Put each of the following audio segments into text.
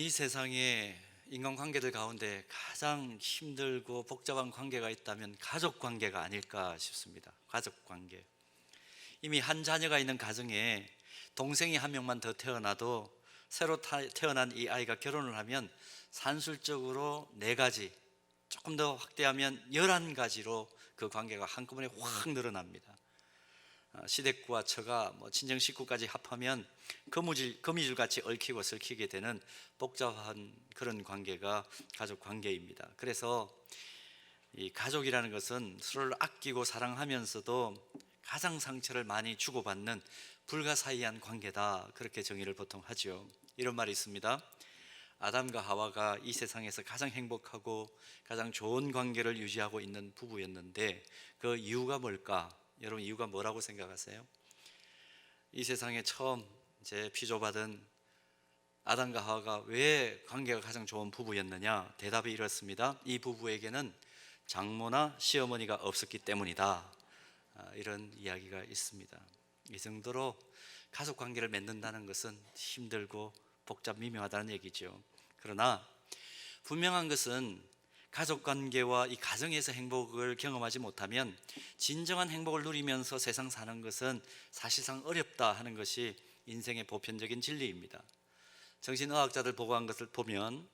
이 세상에 인간관계들 가운데 가장 힘들고 복잡한 관계가 있다면 가족 관계가 아닐까 싶습니다. 가족 관계. 이미 한 자녀가 있는 가정에 동생이 한 명만 더 태어나도 새로 타- 태어난 이 아이가 결혼을 하면 산술적으로 네 가지, 조금 더 확대하면 열한 가지로 그 관계가 한꺼번에 확 늘어납니다. 아, 시댁과 처가 뭐 친정 식구까지 합하면 거무줄 거미줄 같이 얽히고 설키게 되는 복잡한 그런 관계가 가족 관계입니다. 그래서 이 가족이라는 것은 서로를 아끼고 사랑하면서도 가장 상처를 많이 주고받는 불가사의한 관계다 그렇게 정의를 보통 하죠. 이런 말이 있습니다. 아담과 하와가 이 세상에서 가장 행복하고 가장 좋은 관계를 유지하고 있는 부부였는데 그 이유가 뭘까? 여러분 이유가 뭐라고 생각하세요? 이 세상에 처음 이제 피조받은 아담과 하와가 왜 관계가 가장 좋은 부부였느냐? 대답이 이렇습니다. 이 부부에게는 장모나 시어머니가 없었기 때문이다. 아, 이런 이야기가 있습니다. 이 정도로 가족 관계를 맺는다는 것은 힘들고 복잡 미묘하다는 얘기죠. 그러나 분명한 것은 가족 관계와 이 가정에서 행복을 경험하지 못하면 진정한 행복을 누리면서 세상 사는 것은 사실상 어렵다 하는 것이 인생의 보편적인 진리입니다. 정신의학자들 보고한 것을 보면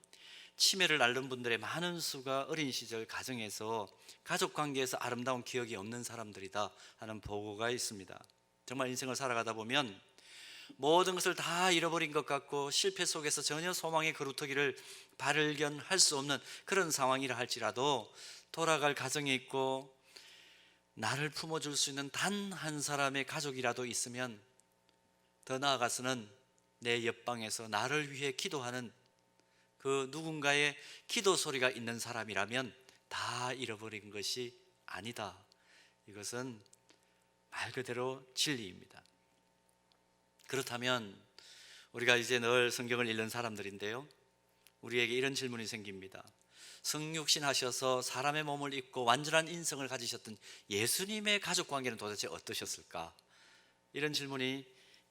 치매를 앓는 분들의 많은 수가 어린 시절 가정에서 가족 관계에서 아름다운 기억이 없는 사람들이다 하는 보고가 있습니다. 정말 인생을 살아가다 보면 모든 것을 다 잃어버린 것 같고 실패 속에서 전혀 소망의 그루터기를 발견할 수 없는 그런 상황이라 할지라도 돌아갈 가정에 있고 나를 품어줄 수 있는 단 한 사람의 가족이라도 있으면 더 나아가서는 내 옆방에서 나를 위해 기도하는 그 누군가의 기도 소리가 있는 사람이라면 다 잃어버린 것이 아니다. 이것은 말 그대로 진리입니다. 그렇다면 우리가 이제 늘 성경을 읽는 사람들인데요. 우리에게 이런 질문이 생깁니다. 성육신 하셔서 사람의 몸을 입고 완전한 인성을 가지셨던 예수님의 가족 관계는 도대체 어떠셨을까? 이런 질문이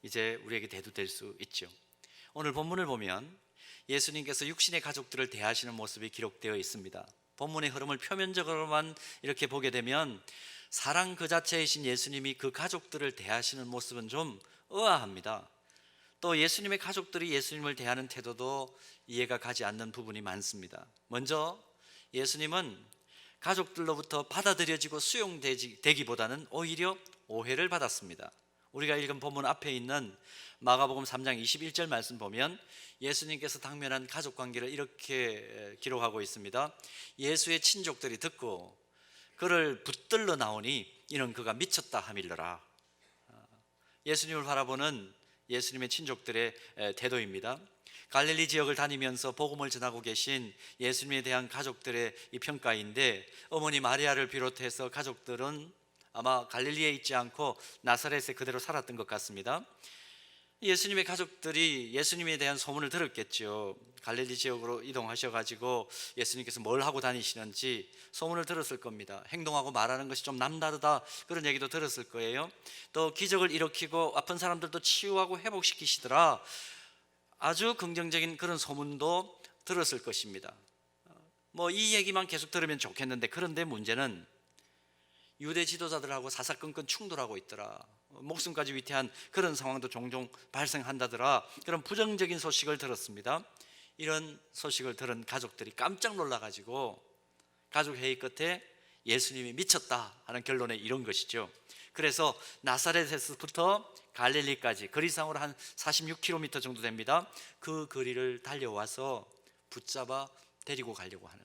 이제 우리에게 대두될 수 있죠. 오늘 본문을 보면 예수님께서 육신의 가족들을 대하시는 모습이 기록되어 있습니다. 본문의 흐름을 표면적으로만 이렇게 보게 되면 사랑 그 자체이신 예수님이 그 가족들을 대하시는 모습은 좀 의아합니다. 또 예수님의 가족들이 예수님을 대하는 태도도 이해가 가지 않는 부분이 많습니다. 먼저 예수님은 가족들로부터 받아들여지고 수용되기보다는 오히려 오해를 받았습니다. 우리가 읽은 본문 앞에 있는 마가복음 3장 21절 말씀 보면 예수님께서 당면한 가족 관계를 이렇게 기록하고 있습니다. 예수의 친족들이 듣고 그를 붙들러 나오니 이는 그가 미쳤다 하밀러라. 예수님을 바라보는 예수님의 친족들의 태도입니다. 갈릴리 지역을 다니면서 복음을 전하고 계신 예수님에 대한 가족들의 이 평가인데 어머니 마리아를 비롯해서 가족들은 아마 갈릴리에 있지 않고 나사렛에 그대로 살았던 것 같습니다. 예수님의 가족들이 예수님에 대한 소문을 들었겠죠. 갈릴리 지역으로 이동하셔가지고 예수님께서 뭘 하고 다니시는지 소문을 들었을 겁니다. 행동하고 말하는 것이 좀 남다르다 그런 얘기도 들었을 거예요. 또 기적을 일으키고 아픈 사람들도 치유하고 회복시키시더라. 아주 긍정적인 그런 소문도 들었을 것입니다. 뭐 이 얘기만 계속 들으면 좋겠는데 그런데 문제는 유대 지도자들하고 사사건건 충돌하고 있더라. 목숨까지 위태한 그런 상황도 종종 발생한다더라. 그런 부정적인 소식을 들었습니다. 이런 소식을 들은 가족들이 깜짝 놀라가지고 가족 회의 끝에 예수님이 미쳤다 하는 결론에 이런 것이죠. 그래서 나사렛에서부터 갈릴리까지 거리상으로 한 46km 정도 됩니다. 그 거리를 달려와서 붙잡아 데리고 가려고 하는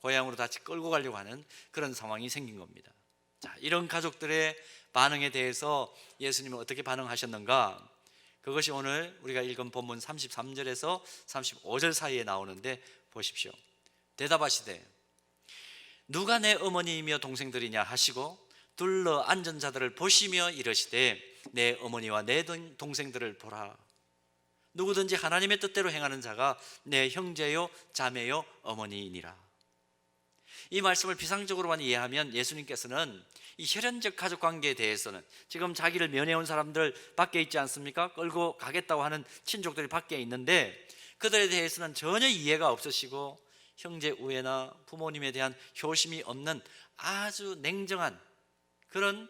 고향으로 다시 끌고 가려고 하는 그런 상황이 생긴 겁니다. 자, 이런 가족들의 반응에 대해서 예수님은 어떻게 반응하셨는가? 그것이 오늘 우리가 읽은 본문 33절에서 35절 사이에 나오는데 보십시오. 대답하시되 누가 내 어머니이며 동생들이냐 하시고 둘러 앉은 자들을 보시며 이르시되 내 어머니와 내 동생들을 보라. 누구든지 하나님의 뜻대로 행하는 자가 내 형제요 자매요 어머니이니라. 이 말씀을 비상적으로만 이해하면 예수님께서는 이 혈연적 가족 관계에 대해서는 지금 자기를 면해온 사람들 밖에 있지 않습니까? 끌고 가겠다고 하는 친족들이 밖에 있는데 그들에 대해서는 전혀 이해가 없으시고 형제 우애나 부모님에 대한 효심이 없는 아주 냉정한 그런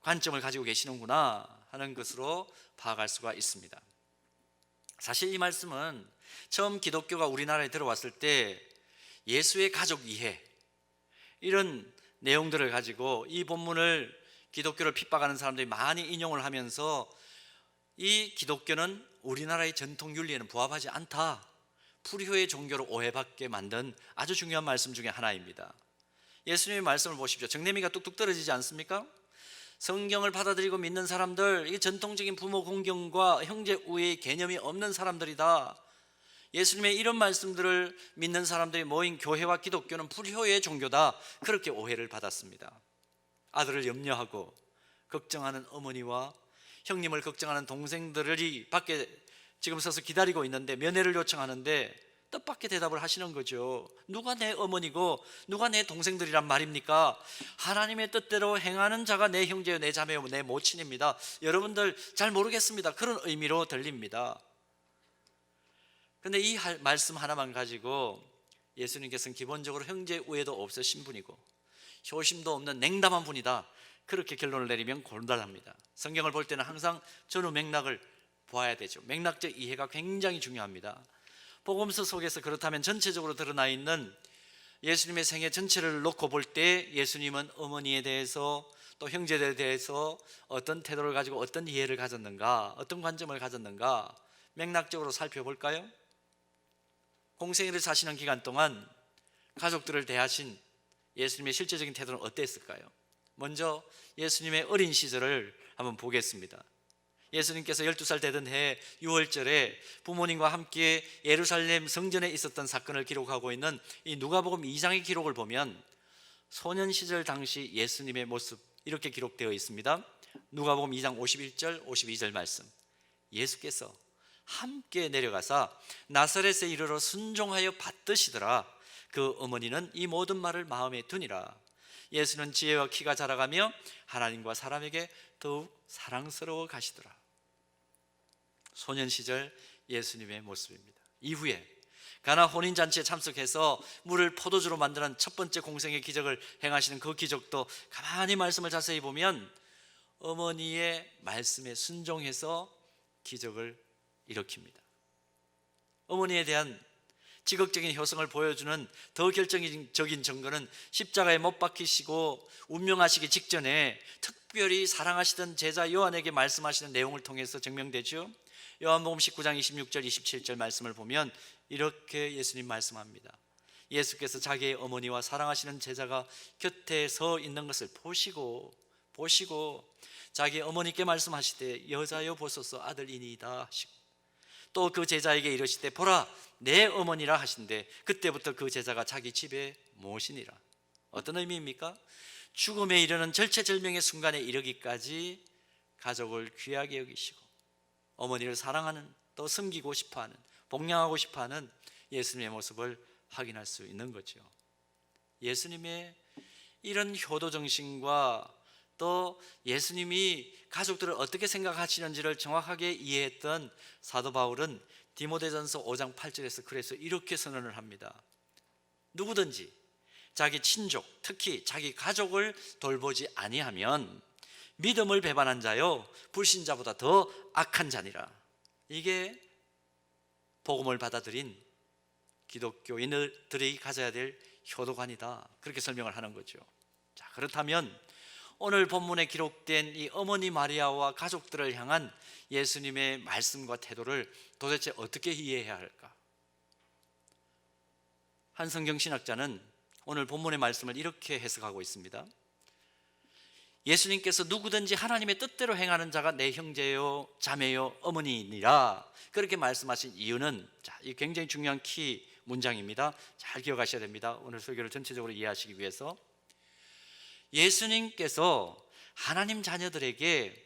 관점을 가지고 계시는구나 하는 것으로 파악할 수가 있습니다. 사실 이 말씀은 처음 기독교가 우리나라에 들어왔을 때 예수의 가족 이해 이런 내용들을 가지고 이 본문을 기독교를 핍박하는 사람들이 많이 인용을 하면서 이 기독교는 우리나라의 전통 윤리에는 부합하지 않다. 불효의 종교로 오해받게 만든 아주 중요한 말씀 중에 하나입니다. 예수님의 말씀을 보십시오. 정내미가 뚝뚝 떨어지지 않습니까? 성경을 받아들이고 믿는 사람들, 이게 전통적인 부모 공경과 형제 우애의 개념이 없는 사람들이다. 예수님의 이런 말씀들을 믿는 사람들이 모인 교회와 기독교는 불효의 종교다. 그렇게 오해를 받았습니다. 아들을 염려하고 걱정하는 어머니와 형님을 걱정하는 동생들이 밖에 지금 서서 기다리고 있는데 면회를 요청하는데 뜻밖의 대답을 하시는 거죠. 누가 내 어머니고 누가 내 동생들이란 말입니까? 하나님의 뜻대로 행하는 자가 내 형제요, 내 자매요, 내 모친입니다. 여러분들 잘 모르겠습니다. 그런 의미로 들립니다. 근데 이 할- 말씀 하나만 가지고 예수님께서는 기본적으로 형제 우애도 없으신 분이고 효심도 없는 냉담한 분이다. 그렇게 결론을 내리면 곤란합니다. 성경을 볼 때는 항상 전후 맥락을 보아야 되죠. 맥락적 이해가 굉장히 중요합니다. 복음서 속에서 그렇다면 전체적으로 드러나 있는 예수님의 생애 전체를 놓고 볼 때 예수님은 어머니에 대해서 또 형제들에 대해서 어떤 태도를 가지고 어떤 이해를 가졌는가, 어떤 관점을 가졌는가 맥락적으로 살펴볼까요? 공생애를 사시는 기간 동안 가족들을 대하신 예수님의 실제적인 태도는 어땠을까요? 먼저 예수님의 어린 시절을 한번 보겠습니다. 예수님께서 12살 되던 해 6월절에 부모님과 함께 예루살렘 성전에 있었던 사건을 기록하고 있는 이 누가복음 2장의 기록을 보면 소년 시절 당시 예수님의 모습 이렇게 기록되어 있습니다. 누가복음 2장 51절 52절 말씀. 예수께서 함께 내려가사 나사렛에 이르러 순종하여 받드시더라. 그 어머니는 이 모든 말을 마음에 두니라. 예수는 지혜와 키가 자라가며 하나님과 사람에게 더욱 사랑스러워 가시더라. 소년 시절 예수님의 모습입니다. 이후에 가나 혼인 잔치에 참석해서 물을 포도주로 만드는 첫 번째 공생의 기적을 행하시는 그 기적도 가만히 말씀을 자세히 보면 어머니의 말씀에 순종해서 기적을 일으킵니다. 어머니에 대한 지극적인 효성을 보여주는 더 결정적인 증거는 십자가에 못 박히시고 운명하시기 직전에 특별히 사랑하시던 제자 요한에게 말씀하시는 내용을 통해서 증명되죠. 요한복음 19장 26절 27절 말씀을 보면 이렇게 예수님 말씀합니다. 예수께서 자기의 어머니와 사랑하시는 제자가 곁에 서 있는 것을 보시고 보시고 자기 어머니께 말씀하시되 여자여 보소서 아들이니이다 하시고 또 그 제자에게 이르시되 보라 내 어머니라 하신데 그때부터 그 제자가 자기 집에 모시니라 어떤 의미입니까? 죽음에 이르는 절체절명의 순간에 이르기까지 가족을 귀하게 여기시고 어머니를 사랑하는 또 섬기고 싶어하는 복양하고 싶어하는 예수님의 모습을 확인할 수 있는 거죠. 예수님의 이런 효도 정신과 또 예수님이 가족들을 어떻게 생각하시는지를 정확하게 이해했던 사도 바울은 디모데전서 5장 8절에서 그래서 이렇게 선언을 합니다. 누구든지 자기 친족, 특히 자기 가족을 돌보지 아니하면 믿음을 배반한 자요 불신자보다 더 악한 자니라. 이게 복음을 받아들인 기독교인들이 가져야 될 효도관이다. 그렇게 설명을 하는 거죠. 자, 그렇다면 오늘 본문에 기록된 이 어머니 마리아와 가족들을 향한 예수님의 말씀과 태도를 도대체 어떻게 이해해야 할까? 한 성경 신학자는 오늘 본문의 말씀을 이렇게 해석하고 있습니다. 예수님께서 누구든지 하나님의 뜻대로 행하는 자가 내 형제요, 자매요, 어머니니라 그렇게 말씀하신 이유는 자, 이 굉장히 중요한 키 문장입니다. 잘 기억하셔야 됩니다. 오늘 설교를 전체적으로 이해하시기 위해서 예수님께서 하나님 자녀들에게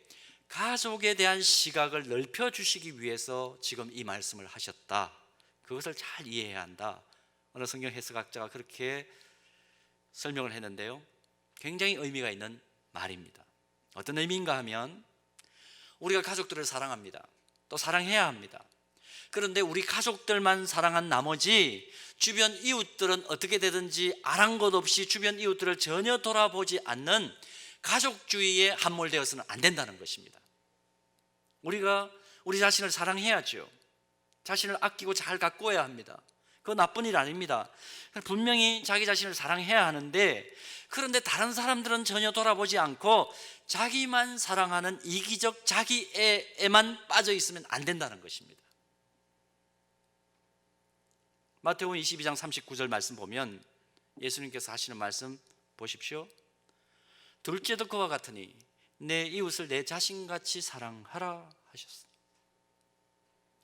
가족에 대한 시각을 넓혀 주시기 위해서 지금 이 말씀을 하셨다. 그것을 잘 이해해야 한다. 어느 성경 해석학자가 그렇게 설명을 했는데요. 굉장히 의미가 있는 말입니다. 어떤 의미인가 하면 우리가 가족들을 사랑합니다. 또 사랑해야 합니다. 그런데 우리 가족들만 사랑한 나머지 주변 이웃들은 어떻게 되든지 아랑곳 없이 주변 이웃들을 전혀 돌아보지 않는 가족주의에 함몰되어서는 안 된다는 것입니다. 우리가 우리 자신을 사랑해야죠. 자신을 아끼고 잘 가꾸어야 합니다. 그거 나쁜 일 아닙니다. 분명히 자기 자신을 사랑해야 하는데 그런데 다른 사람들은 전혀 돌아보지 않고 자기만 사랑하는 이기적 자기애에만 빠져 있으면 안 된다는 것입니다. 마태복음 22장 39절 말씀 보면 예수님께서 하시는 말씀 보십시오. 둘째도 그와 같으니 내 이웃을 내 자신같이 사랑하라 하셨습니다.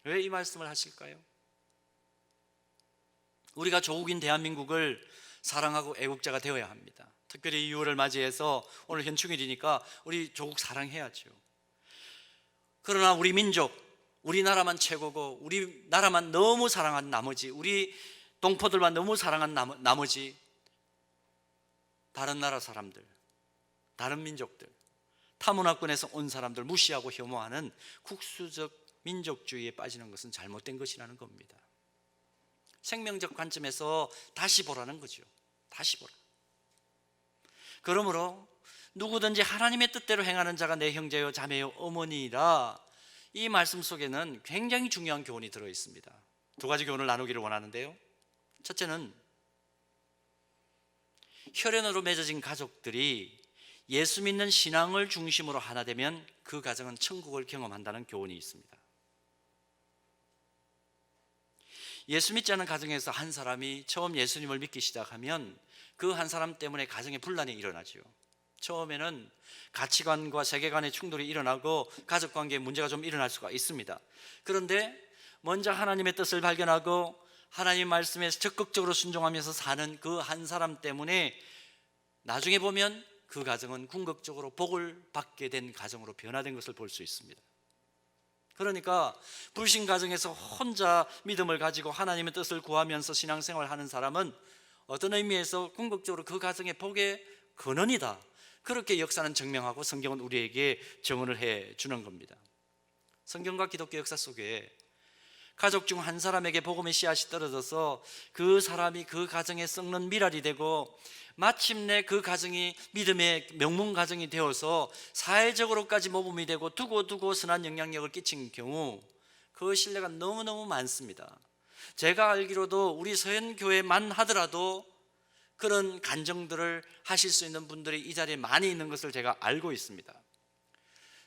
왜 이 말씀을 하실까요? 우리가 조국인 대한민국을 사랑하고 애국자가 되어야 합니다. 특별히 2월을 맞이해서 오늘 현충일이니까 우리 조국 사랑해야죠. 그러나 우리 민족, 우리나라만 최고고 우리나라만 너무 사랑한 나머지 우리 동포들만 너무 사랑한 남- 나머지 다른 나라 사람들, 다른 민족들, 타문화권에서 온 사람들 무시하고 혐오하는 국수적 민족주의에 빠지는 것은 잘못된 것이라는 겁니다. 생명적 관점에서 다시 보라는 거죠. 다시 보라. 그러므로 누구든지 하나님의 뜻대로 행하는 자가 내 형제요 자매요 어머니라 이 말씀 속에는 굉장히 중요한 교훈이 들어 있습니다. 두 가지 교훈을 나누기를 원하는데요. 첫째는 혈연으로 맺어진 가족들이 예수 믿는 신앙을 중심으로 하나 되면 그 가정은 천국을 경험한다는 교훈이 있습니다. 예수 믿지 않는 가정에서 한 사람이 처음 예수님을 믿기 시작하면 그 한 사람 때문에 가정에 분란이 일어나죠. 처음에는 가치관과 세계관의 충돌이 일어나고 가족 관계에 문제가 좀 일어날 수가 있습니다. 그런데 먼저 하나님의 뜻을 발견하고 하나님 말씀에 적극적으로 순종하면서 사는 그 한 사람 때문에 나중에 보면 그 가정은 궁극적으로 복을 받게 된 가정으로 변화된 것을 볼 수 있습니다. 그러니까 불신 가정에서 혼자 믿음을 가지고 하나님의 뜻을 구하면서 신앙생활 하는 사람은 어떤 의미에서 궁극적으로 그 가정의 복의 근원이다. 그렇게 역사는 증명하고 성경은 우리에게 증언을 해 주는 겁니다. 성경과 기독교 역사 속에 가족 중 한 사람에게 복음의 씨앗이 떨어져서 그 사람이 그 가정에 썩는 미랄이 되고 마침내 그 가정이 믿음의 명문 가정이 되어서 사회적으로까지 모범이 되고 두고두고 선한 영향력을 끼친 경우 그 신뢰가 너무너무 많습니다. 제가 알기로도 우리 서현교회만 하더라도 그런 간정들을 하실 수 있는 분들이 이 자리에 많이 있는 것을 제가 알고 있습니다.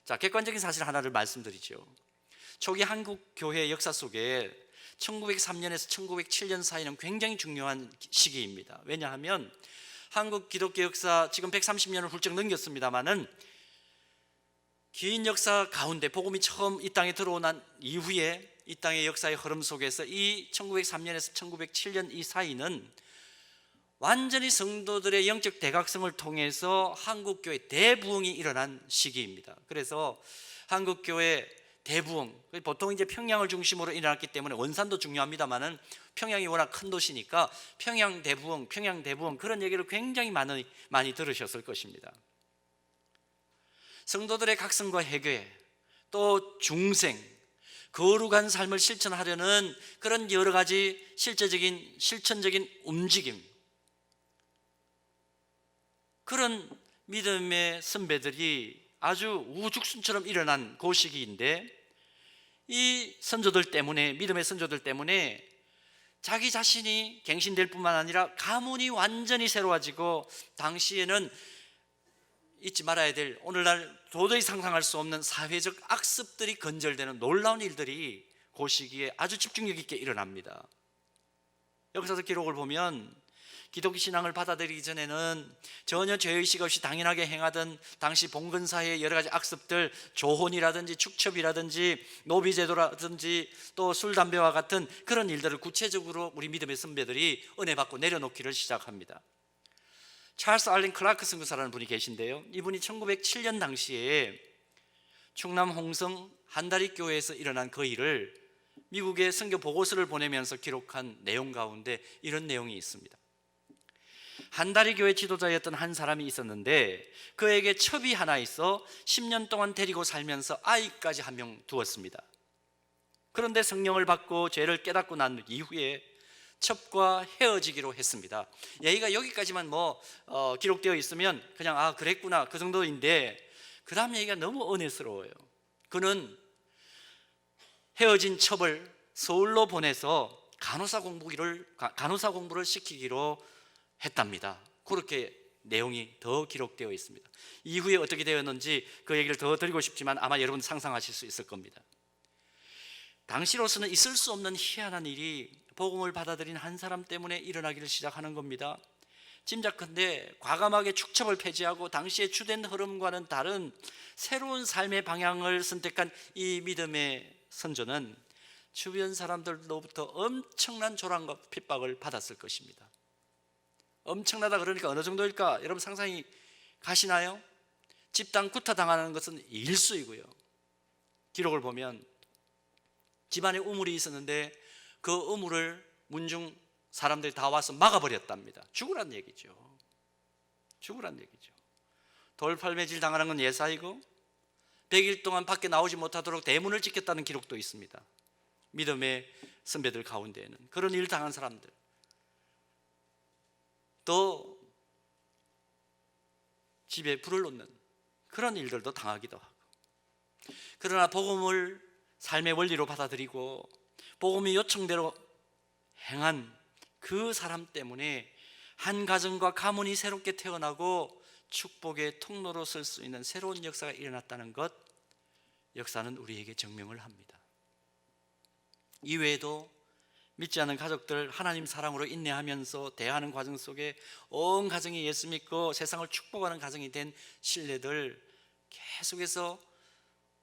자, 객관적인 사실 하나를 말씀드리죠. 초기 한국 교회 역사 속에 1903년에서 1907년 사이는 굉장히 중요한 시기입니다. 왜냐하면 한국 기독교 역사 지금 130년을 훌쩍 넘겼습니다만은 긴 역사 가운데 복음이 처음 이 땅에 들어온 이후에 이 땅의 역사의 흐름 속에서 이 1903년에서 1907년 이 사이는 완전히 성도들의 영적 대각성을 통해서 한국 교회 대부흥이 일어난 시기입니다. 그래서 한국 교회 대부흥 보통 이제 평양을 중심으로 일어났기 때문에 원산도 중요합니다만은 평양이 워낙 큰 도시니까 평양 대부흥, 평양 대부흥 그런 얘기를 굉장히 많이 많이 들으셨을 것입니다. 성도들의 각성과 해결, 또 중생, 거룩한 삶을 실천하려는 그런 여러 가지 실제적인 실천적인 움직임, 그런 믿음의 선배들이 아주 우죽순처럼 일어난 그 시기인데 이 선조들 때문에 믿음의 선조들 때문에 자기 자신이 갱신될 뿐만 아니라 가문이 완전히 새로워지고 당시에는 잊지 말아야 될 오늘날 도저히 상상할 수 없는 사회적 악습들이 건절되는 놀라운 일들이 그 시기에 아주 집중력 있게 일어납니다. 여기서 기록을 보면 기독교 신앙을 받아들이기 전에는 전혀 죄의식 없이 당연하게 행하던 당시 봉건사회의 여러 가지 악습들 조혼이라든지 축첩이라든지 노비제도라든지 또 술 담배와 같은 그런 일들을 구체적으로 우리 믿음의 선배들이 은혜 받고 내려놓기를 시작합니다. 찰스 알린 클라크 선교사라는 분이 계신데요. 이분이 1907년 당시에 충남 홍성 한다리 교회에서 일어난 그 일을 미국의 선교 보고서를 보내면서 기록한 내용 가운데 이런 내용이 있습니다. 한다리 교회 지도자였던 한 사람이 있었는데 그에게 첩이 하나 있어 10년 동안 데리고 살면서 아이까지 한 명 두었습니다. 그런데 성령을 받고 죄를 깨닫고 난 이후에 첩과 헤어지기로 했습니다. 얘기가 여기까지만 뭐 어, 기록되어 있으면 그냥 아 그랬구나 그 정도인데 그 다음 얘기가 너무 은혜스러워요. 그는 헤어진 첩을 서울로 보내서 간호사 공부를 간호사 공부를 시키기로 했답니다. 그렇게 내용이 더 기록되어 있습니다. 이후에 어떻게 되었는지 그 얘기를 더 드리고 싶지만 아마 여러분 상상하실 수 있을 겁니다. 당시로서는 있을 수 없는 희한한 일이 복음을 받아들인 한 사람 때문에 일어나기를 시작하는 겁니다. 짐작컨대 과감하게 축첩을 폐지하고 당시의 주된 흐름과는 다른 새로운 삶의 방향을 선택한 이 믿음의 선조는 주변 사람들로부터 엄청난 조랑과 핍박을 받았을 것입니다. 엄청나다 그러니까 어느 정도일까? 여러분 상상이 가시나요? 집단 구타 당하는 것은 일수이고요. 기록을 보면 집안에 우물이 있었는데 그 우물을 문중 사람들이 다 와서 막아버렸답니다. 죽으란 얘기죠. 죽으란 얘기죠. 돌팔매질 당하는 건 예사이고 100일 동안 밖에 나오지 못하도록 대문을 지켰다는 기록도 있습니다. 믿음의 선배들 가운데에는 그런 일 당한 사람들 또 집에 불을 놓는 그런 일들도 당하기도 하고 그러나 복음을 삶의 원리로 받아들이고 복음의 요청대로 행한 그 사람 때문에 한 가정과 가문이 새롭게 태어나고 축복의 통로로 쓸 수 있는 새로운 역사가 일어났다는 것 역사는 우리에게 증명을 합니다. 이외에도 믿지 않는 가족들 하나님 사랑으로 인내하면서 대하는 과정 속에 온 가정이 예수 믿고 세상을 축복하는 가정이 된 신뢰들 계속해서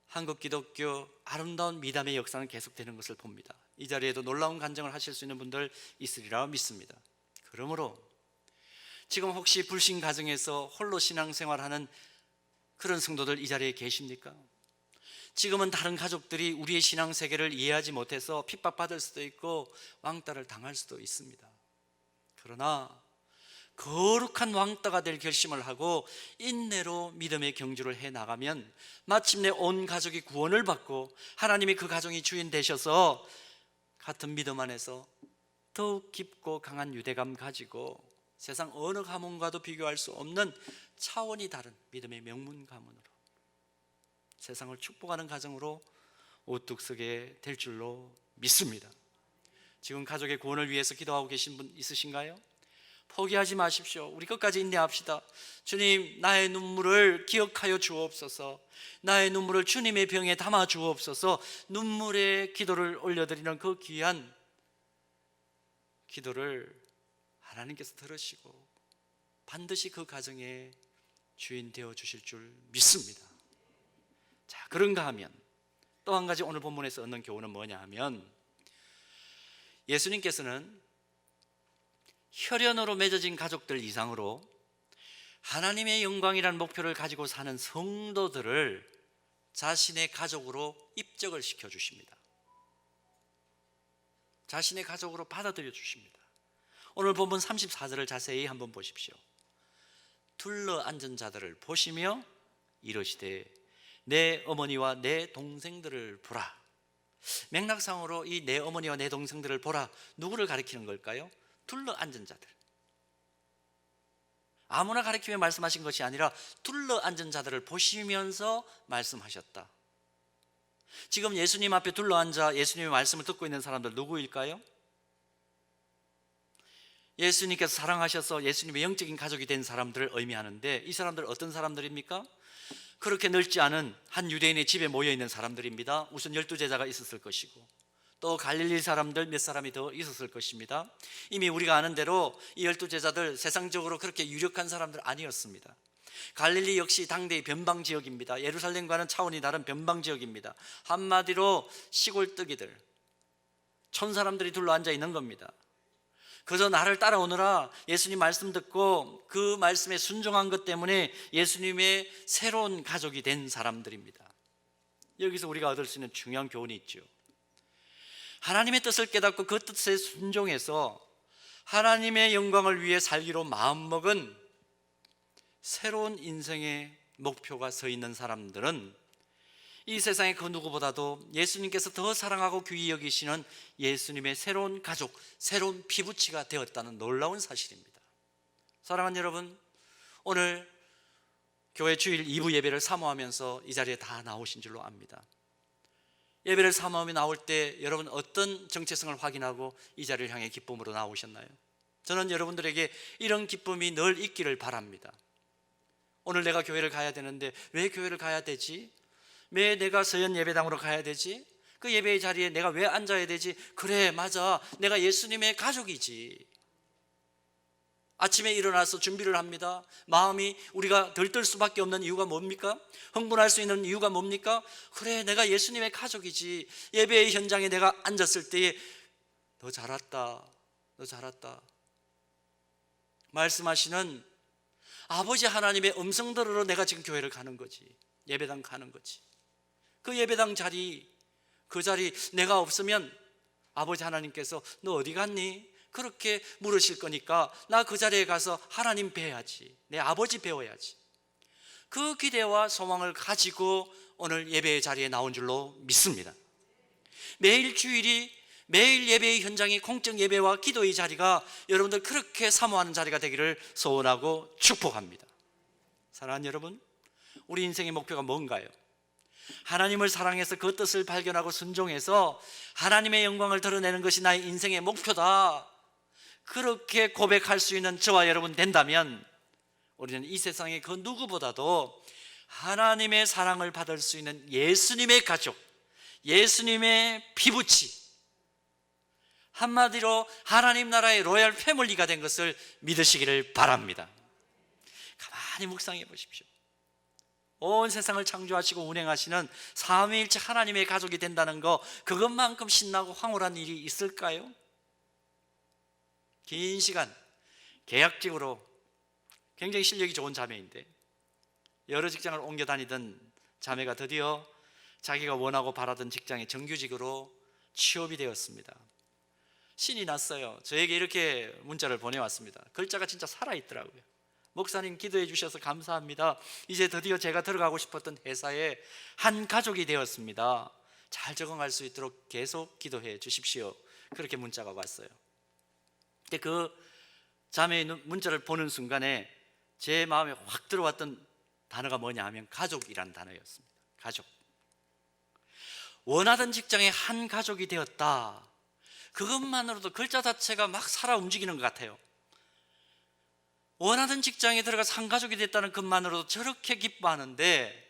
한국 기독교 아름다운 미담의 역사는 계속되는 것을 봅니다. 이 자리에도 놀라운 간증을 하실 수 있는 분들 있으리라 믿습니다. 그러므로 지금 혹시 불신 가정에서 홀로 신앙생활하는 그런 성도들 이 자리에 계십니까? 지금은 다른 가족들이 우리의 신앙 세계를 이해하지 못해서 핍박받을 수도 있고 왕따를 당할 수도 있습니다. 그러나 거룩한 왕따가 될 결심을 하고 인내로 믿음의 경주를 해 나가면 마침내 온 가족이 구원을 받고 하나님이 그 가정이 주인 되셔서 같은 믿음 안에서 더욱 깊고 강한 유대감 가지고 세상 어느 가문과도 비교할 수 없는 차원이 다른 믿음의 명문 가문으로 세상을 축복하는 가정으로 우뚝 서게 될 줄로 믿습니다. 지금 가족의 구원을 위해서 기도하고 계신 분 있으신가요? 포기하지 마십시오. 우리 끝까지 인내합시다. 주님, 나의 눈물을 기억하여 주옵소서. 나의 눈물을 주님의 병에 담아 주옵소서. 눈물의 기도를 올려드리는 그 귀한 기도를 하나님께서 들으시고 반드시 그 가정의 주인 되어 주실 줄 믿습니다. 자, 그런가 하면 또 한 가지 오늘 본문에서 얻는 교훈은 뭐냐 하면 예수님께서는 혈연으로 맺어진 가족들 이상으로 하나님의 영광이라는 목표를 가지고 사는 성도들을 자신의 가족으로 입적을 시켜 주십니다. 자신의 가족으로 받아들여 주십니다. 오늘 본문 34절을 자세히 한번 보십시오. 둘러 앉은 자들을 보시며 이러시되 내 어머니와 내 동생들을 보라. 맥락상으로 이 내 어머니와 내 동생들을 보라. 누구를 가리키는 걸까요? 둘러 앉은 자들. 아무나 가리키며 말씀하신 것이 아니라 둘러 앉은 자들을 보시면서 말씀하셨다. 지금 예수님 앞에 둘러 앉아 예수님의 말씀을 듣고 있는 사람들 누구일까요? 예수님께서 사랑하셔서 예수님의 영적인 가족이 된 사람들을 의미하는데 이 사람들 어떤 사람들입니까? 그렇게 넓지 않은 한 유대인의 집에 모여 있는 사람들입니다. 우선 열두 제자가 있었을 것이고 또 갈릴리 사람들 몇 사람이 더 있었을 것입니다. 이미 우리가 아는 대로 이 열두 제자들 세상적으로 그렇게 유력한 사람들 아니었습니다. 갈릴리 역시 당대의 변방 지역입니다. 예루살렘과는 차원이 다른 변방 지역입니다. 한마디로 시골 뜨기들, 촌 사람들이 둘러 앉아 있는 겁니다. 그저 나를 따라오느라 예수님 말씀 듣고 그 말씀에 순종한 것 때문에 예수님의 새로운 가족이 된 사람들입니다. 여기서 우리가 얻을 수 있는 중요한 교훈이 있죠. 하나님의 뜻을 깨닫고 그 뜻에 순종해서 하나님의 영광을 위해 살기로 마음먹은 새로운 인생의 목표가 서 있는 사람들은 이 세상의 그 누구보다도 예수님께서 더 사랑하고 귀히 여기시는 예수님의 새로운 가족, 새로운 피부치가 되었다는 놀라운 사실입니다. 사랑하는 여러분, 오늘 교회 주일 2부 예배를 사모하면서 이 자리에 다 나오신 줄로 압니다. 예배를 사모하며 나올 때 여러분 어떤 정체성을 확인하고 이 자리를 향해 기쁨으로 나오셨나요? 저는 여러분들에게 이런 기쁨이 늘 있기를 바랍니다. 오늘 내가 교회를 가야 되는데 왜 교회를 가야 되지? 왜 내가 서연 예배당으로 가야 되지? 그 예배의 자리에 내가 왜 앉아야 되지? 그래, 맞아. 내가 예수님의 가족이지. 아침에 일어나서 준비를 합니다. 마음이 우리가 들뜰 수밖에 없는 이유가 뭡니까? 흥분할 수 있는 이유가 뭡니까? 그래, 내가 예수님의 가족이지. 예배의 현장에 내가 앉았을 때에 너 잘 왔다. 너 잘 왔다. 말씀하시는 아버지 하나님의 음성 들으러 내가 지금 교회를 가는 거지. 예배당 가는 거지. 그 예배당 자리, 그 자리 내가 없으면 아버지 하나님께서 너 어디 갔니? 그렇게 물으실 거니까 나 그 자리에 가서 하나님 배워야지. 내 아버지 배워야지. 그 기대와 소망을 가지고 오늘 예배의 자리에 나온 줄로 믿습니다. 매일 주일이 매일 예배의 현장이 공적 예배와 기도의 자리가 여러분들 그렇게 사모하는 자리가 되기를 소원하고 축복합니다. 사랑하는 여러분, 우리 인생의 목표가 뭔가요? 하나님을 사랑해서 그 뜻을 발견하고 순종해서 하나님의 영광을 드러내는 것이 나의 인생의 목표다. 그렇게 고백할 수 있는 저와 여러분 된다면 우리는 이 세상의 그 누구보다도 하나님의 사랑을 받을 수 있는 예수님의 가족, 예수님의 피부치, 한마디로 하나님 나라의 로얄 패밀리가 된 것을 믿으시기를 바랍니다. 가만히 묵상해 보십시오. 온 세상을 창조하시고 운행하시는 삼위일체 하나님의 가족이 된다는 거 그것만큼 신나고 황홀한 일이 있을까요? 긴 시간 계약직으로 굉장히 실력이 좋은 자매인데 여러 직장을 옮겨 다니던 자매가 드디어 자기가 원하고 바라던 직장에 정규직으로 취업이 되었습니다. 신이 났어요. 저에게 이렇게 문자를 보내왔습니다. 글자가 진짜 살아있더라고요. 목사님 기도해 주셔서 감사합니다. 이제 드디어 제가 들어가고 싶었던 회사에 한 가족이 되었습니다. 잘 적응할 수 있도록 계속 기도해 주십시오. 그렇게 문자가 왔어요. 근데 그 자매의 문자를 보는 순간에 제 마음에 확 들어왔던 단어가 뭐냐 하면 가족이란 단어였습니다. 가족. 원하던 직장에 한 가족이 되었다. 그것만으로도 글자 자체가 막 살아 움직이는 것 같아요. 원하던 직장에 들어가서 한 가족이 됐다는 것만으로도 저렇게 기뻐하는데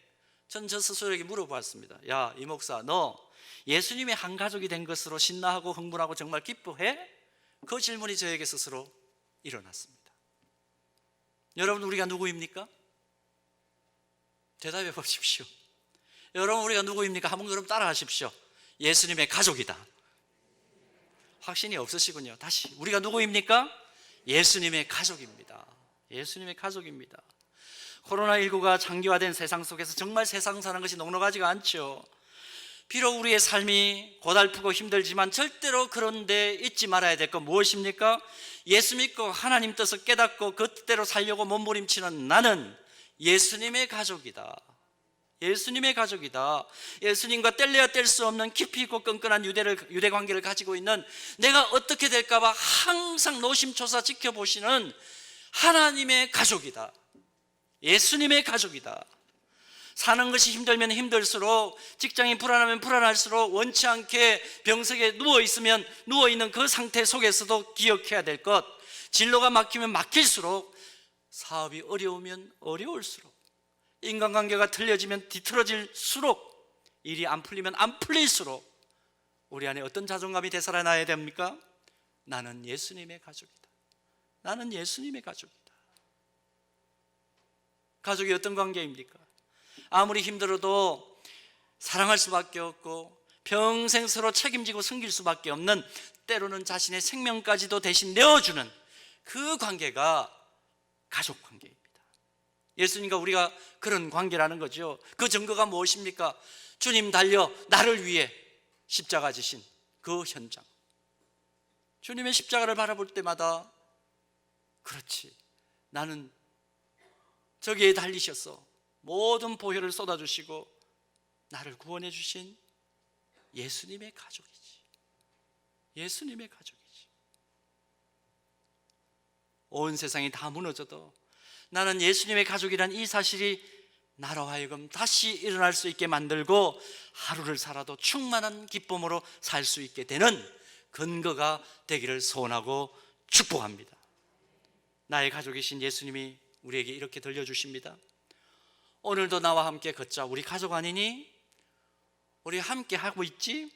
전 저 스스로에게 물어봤습니다. 야, 이 목사, 너 예수님의 한 가족이 된 것으로 신나하고 흥분하고 정말 기뻐해? 그 질문이 저에게 스스로 일어났습니다. 여러분, 우리가 누구입니까? 대답해 보십시오. 여러분, 우리가 누구입니까? 한번 그럼 따라 하십시오. 예수님의 가족이다. 확신이 없으시군요. 다시. 우리가 누구입니까? 예수님의 가족입니다. 예수님의 가족입니다. 코로나19가 장기화된 세상 속에서 정말 세상 사는 것이 녹록하지가 않죠. 비록 우리의 삶이 고달프고 힘들지만 절대로 그런데 잊지 말아야 될 건 무엇입니까? 예수 믿고 하나님 뜻을 깨닫고 그 뜻대로 살려고 몸부림치는 나는 예수님의 가족이다. 예수님의 가족이다. 예수님과 뗄래야 뗄 수 없는 깊이 있고 끈끈한 유대를, 유대 관계를 가지고 있는 내가 어떻게 될까봐 항상 노심초사 지켜보시는 하나님의 가족이다. 예수님의 가족이다. 사는 것이 힘들면 힘들수록 직장이 불안하면 불안할수록 원치 않게 병석에 누워 있으면 누워 있는 그 상태 속에서도 기억해야 될 것. 진로가 막히면 막힐수록 사업이 어려우면 어려울수록 인간관계가 틀려지면 뒤틀어질수록 일이 안 풀리면 안 풀릴수록 우리 안에 어떤 자존감이 되살아나야 됩니까? 나는 예수님의 가족이다. 나는 예수님의 가족이다. 가족이 어떤 관계입니까? 아무리 힘들어도 사랑할 수밖에 없고 평생 서로 책임지고 섬길 수밖에 없는 때로는 자신의 생명까지도 대신 내어주는 그 관계가 가족 관계입니다. 예수님과 우리가 그런 관계라는 거죠. 그 증거가 무엇입니까? 주님 달려 나를 위해 십자가 지신 그 현장. 주님의 십자가를 바라볼 때마다 그렇지. 나는 저기에 달리셔서 모든 보혈을 쏟아주시고 나를 구원해 주신 예수님의 가족이지. 예수님의 가족이지. 온 세상이 다 무너져도 나는 예수님의 가족이란 이 사실이 나로 하여금 다시 일어날 수 있게 만들고 하루를 살아도 충만한 기쁨으로 살 수 있게 되는 근거가 되기를 소원하고 축복합니다. 나의 가족이신 예수님이 우리에게 이렇게 들려주십니다. 오늘도 나와 함께 걷자. 우리 가족 아니니? 우리 함께 하고 있지?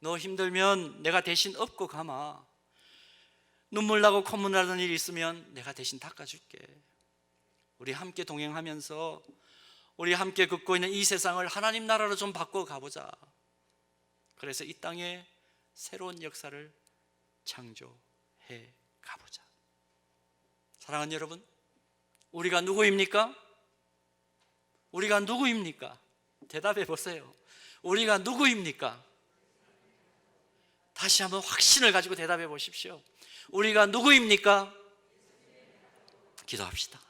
너 힘들면 내가 대신 업고 가마. 눈물 나고 콧물 나는 일이 있으면 내가 대신 닦아줄게. 우리 함께 동행하면서 우리 함께 걷고 있는 이 세상을 하나님 나라로 좀 바꿔 가보자. 그래서 이 땅에 새로운 역사를 창조해 가보자. 사랑하는 여러분, 우리가 누구입니까? 우리가 누구입니까? 대답해 보세요. 우리가 누구입니까? 다시 한번 확신을 가지고 대답해 보십시오. 우리가 누구입니까? 기도합시다.